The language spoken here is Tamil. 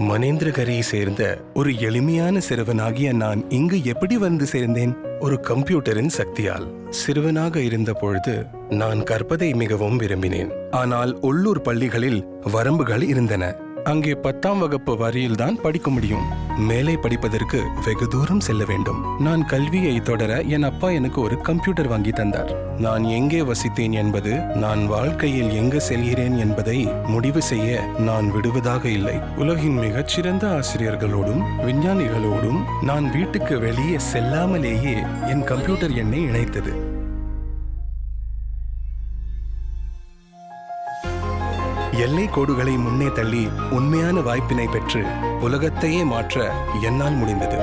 மனேந்திரகரியை சேர்ந்த ஒரு எளிமையான சிறுவனாகிய நான் இங்கு எப்படி வந்து சேர்ந்தேன்? ஒரு கம்ப்யூட்டரின் சக்தியால். சிறுவனாக இருந்த பொழுது நான் கற்பதை மிகவும் விரும்பினேன். ஆனால் உள்ளூர் பள்ளிகளில் வரம்புகள் இருந்தன. அங்கே பத்தாம் வகுப்பு வரையில் தான் படிக்க முடியும். மேலே படிப்பதற்கு வெகு தூரம் செல்ல வேண்டும். நான் கல்வியை தொடர என் அப்பா எனக்கு ஒரு கம்ப்யூட்டர் வாங்கி தந்தார். நான் எங்கே வசித்தேன் என்பது நான் வாழ்க்கையில் எங்கு செல்கிறேன் என்பதை முடிவு செய்ய நான் விடுவதாக இல்லை. உலகின் மிகச்சிறந்த ஆசிரியர்களோடும் விஞ்ஞானிகளோடும் நான் வீட்டுக்கு வெளியே செல்லாமலேயே என் கம்ப்யூட்டர் என்னை இணைத்தது. எல்லை கோடுகளை முன்னே தள்ளி உண்மையான வாய்ப்பினை பெற்று உலகத்தையே மாற்ற என்னால் முடிந்தது.